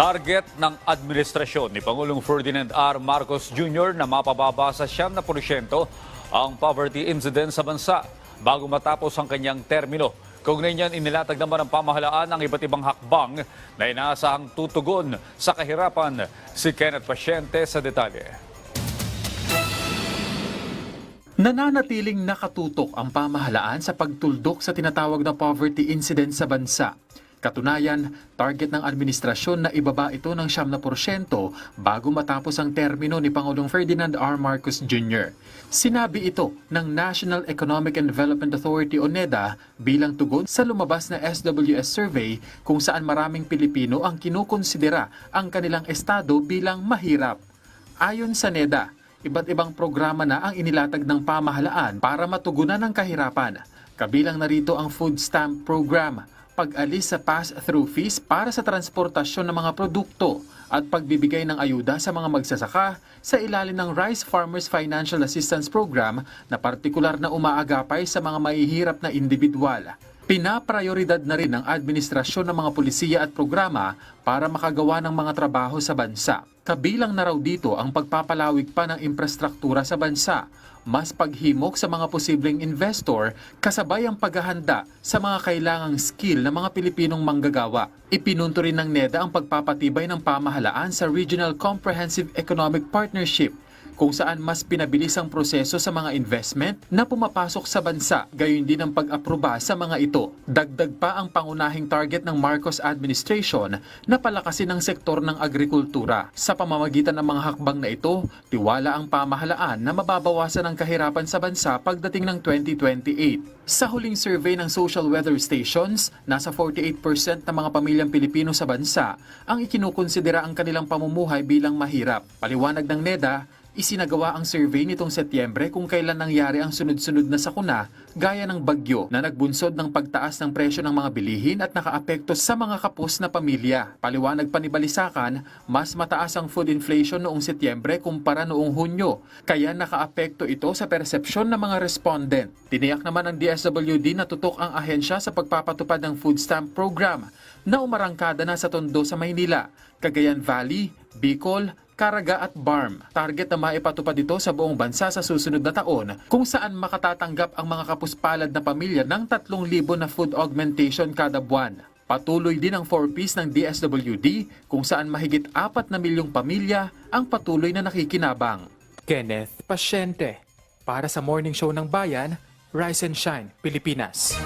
Target ng administrasyon ni Pangulong Ferdinand R. Marcos Jr. na mapababa sa 7% ang poverty incidence sa bansa bago matapos ang kanyang termino. Kaugnay niyan, inilatag naman ng pamahalaan ang iba't ibang hakbang na inaasahang tutugon sa kahirapan. Si Kenneth Pasyente sa detalye. Nananatiling nakatutok ang pamahalaan sa pagtuldok sa tinatawag na poverty incidence sa bansa. Katunayan, target ng administrasyon na ibaba ito ng 7% bago matapos ang termino ni Pangulong Ferdinand R. Marcos Jr. Sinabi ito ng National Economic and Development Authority o NEDA bilang tugon sa lumabas na SWS survey kung saan maraming Pilipino ang kinukonsidera ang kanilang estado bilang mahirap. Ayon sa NEDA, iba't ibang programa na ang inilatag ng pamahalaan para matugunan ang kahirapan. Kabilang narito ang food stamp program, pag-alis sa pass-through fees para sa transportasyon ng mga produkto at pagbibigay ng ayuda sa mga magsasaka sa ilalim ng Rice Farmers Financial Assistance Program na partikular na umaagapay sa mga mahihirap na individual. Pinaprioridad na rin ng administrasyon ng mga pulisiya at programa para makagawa ng mga trabaho sa bansa. Kabilang na raw dito ang pagpapalawig pa ng infrastruktura sa bansa, mas paghimok sa mga posibleng investor kasabay ang paghahanda sa mga kailangang skill ng mga Pilipinong manggagawa. Ipinunto rin ng NEDA ang pagpapatibay ng pamahalaan sa Regional Comprehensive Economic Partnership kung saan mas pinabilis ang proseso sa mga investment na pumapasok sa bansa, gayon din ang pag-aproba sa mga ito. Dagdag pa ang pangunahing target ng Marcos administration na palakasin ang sektor ng agrikultura. Sa pamamagitan ng mga hakbang na ito, tiwala ang pamahalaan na mababawasan ang kahirapan sa bansa pagdating ng 2028. Sa huling survey ng social weather stations, nasa 48% ng mga pamilyang Pilipino sa bansa ang ikinukonsidera ang kanilang pamumuhay bilang mahirap. Paliwanag ng NEDA, Isinagawa ang survey nitong Setyembre kung kailan nangyari ang sunod-sunod na sakuna gaya ng bagyo na nagbunsod ng pagtaas ng presyo ng mga bilihin at nakaapekto sa mga kapos na pamilya. Paliwanag pa ni Balisakan, mas mataas ang food inflation noong Setyembre kumpara noong Hunyo, kaya nakaapekto ito sa persepsyon ng mga respondent. Tiniyak naman ng DSWD na tutok ang ahensya sa pagpapatupad ng food stamp program na umarangkada na sa Tondo sa Maynila, Cagayan Valley, Bicol, Caraga at BARM. Target na maipatupad ito sa buong bansa sa susunod na taon kung saan makatatanggap ang mga kapuspalad na pamilya ng 3,000 na food augmentation kada buwan. Patuloy din ang 4Ps ng DSWD kung saan mahigit 4 na milyong pamilya ang patuloy na nakikinabang. Kenneth Pasyente para sa Morning Show ng Bayan, Rise and Shine, Pilipinas.